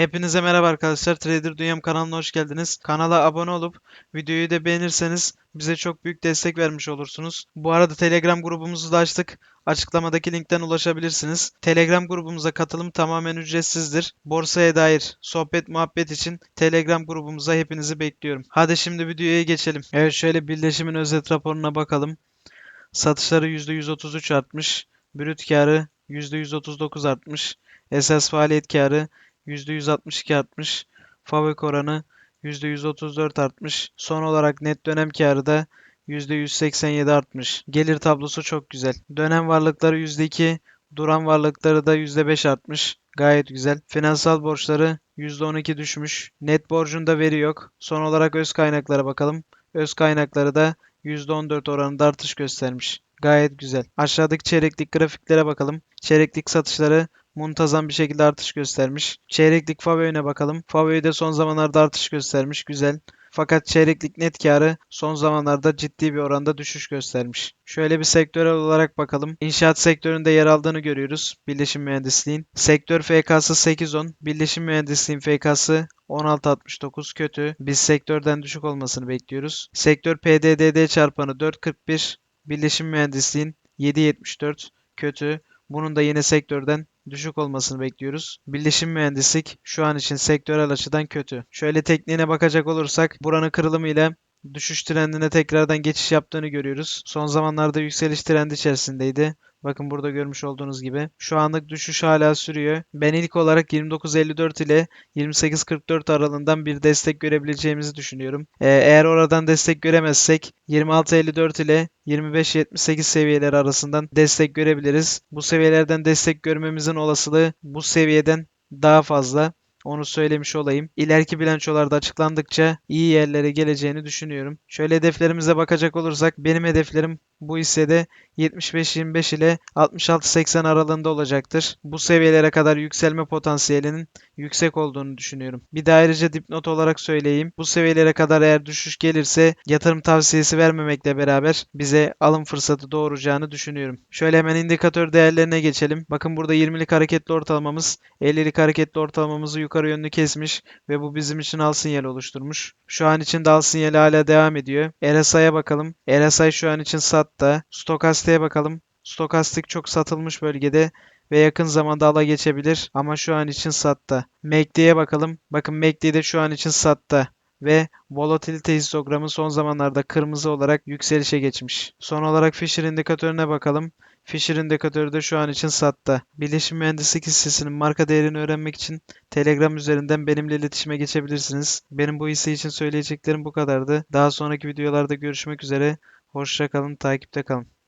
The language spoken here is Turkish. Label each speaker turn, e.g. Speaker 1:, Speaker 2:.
Speaker 1: Hepinize merhaba arkadaşlar. Trader Dünyam kanalına hoş geldiniz. Kanala abone olup videoyu da beğenirseniz bize çok büyük destek vermiş olursunuz. Bu arada Telegram grubumuzu da açtık. Açıklamadaki linkten ulaşabilirsiniz. Telegram grubumuza katılım tamamen ücretsizdir. Borsaya dair sohbet muhabbet için Telegram grubumuza hepinizi bekliyorum. Hadi şimdi videoya geçelim. Evet şöyle birleşimin özet raporuna bakalım. Satışları %133 artmış. Brüt karı %139 artmış. Esas faaliyet karı %162 artmış. Fabrik oranı %134 artmış. Son olarak net dönem karı da %187 artmış. Gelir tablosu çok güzel. Dönem varlıkları %2, duran varlıkları da %5 artmış. Gayet güzel. Finansal borçları %12 düşmüş. Net borcunda veri yok. Son olarak öz kaynaklara bakalım. Öz kaynakları da %14 oranında artış göstermiş. Gayet güzel. Aşağıdaki çeyreklik grafiklere bakalım. Çeyreklik satışları muntazam bir şekilde artış göstermiş. Çeyreklik Fabeo'ya bakalım. Fabio de son zamanlarda artış göstermiş. Güzel. Fakat çeyreklik net karı son zamanlarda ciddi bir oranda düşüş göstermiş. Şöyle bir sektörel olarak bakalım. İnşaat sektöründe yer aldığını görüyoruz. Birleşim mühendisliğin. Sektör FK'sı 8.10. Birleşim mühendisliğin FK'sı 16.69 kötü. Biz sektörden düşük olmasını bekliyoruz. Sektör PDDD çarpanı 4.41. Birleşim mühendisliğin 7.74 kötü. Bunun da yine sektörden düşük olmasını bekliyoruz. Birleşim mühendislik şu an için sektörel açıdan kötü. Şöyle tekniğine bakacak olursak buranın kırılımı ile düşüş trendine tekrardan geçiş yaptığını görüyoruz. Son zamanlarda yükseliş trendi içerisindeydi. Bakın burada görmüş olduğunuz gibi. Şu anlık düşüş hala sürüyor. Ben ilk olarak 29.54 ile 28.44 aralığından bir destek görebileceğimizi düşünüyorum. Ee, eğer oradan destek göremezsek 26.54 ile 25.78 seviyeleri arasından destek görebiliriz. Bu seviyelerden destek görmemizin olasılığı bu seviyeden daha fazla. Onu söylemiş olayım. İleriki bilançolarda açıklandıkça iyi yerlere geleceğini düşünüyorum. Şöyle hedeflerimize bakacak olursak benim hedeflerim bu hissede 75-25 ile 66-80 aralığında olacaktır. Bu seviyelere kadar yükselme potansiyelinin yüksek olduğunu düşünüyorum. Bir de ayrıca dipnot olarak söyleyeyim. Bu seviyelere kadar eğer düşüş gelirse yatırım tavsiyesi vermemekle beraber bize alım fırsatı doğuracağını düşünüyorum. Şöyle hemen indikatör değerlerine geçelim. Bakın burada 20'lik hareketli ortalamamız 50'lik hareketli ortalamamızı yukarı yönlü kesmiş ve bu bizim için al sinyali oluşturmuş. Şu an için de al sinyali hala devam ediyor. RSI'ye bakalım. RSI şu an için satta. Stokastik'e bakalım. Stokastik çok satılmış bölgede ve yakın zamanda ala geçebilir ama şu an için satta. MACD'ye bakalım. Bakın MACD de şu an için satta ve volatilite histogramı son zamanlarda kırmızı olarak yükselişe geçmiş. Son olarak Fisher indikatörüne bakalım. Fisher indikatörü de şu an için satta. Birleşim Mühendislik hissesinin marka değerini öğrenmek için Telegram üzerinden benimle iletişime geçebilirsiniz. Benim bu hisse için söyleyeceklerim bu kadardı. Daha sonraki videolarda görüşmek üzere. Hoşça kalın, takipte kalın.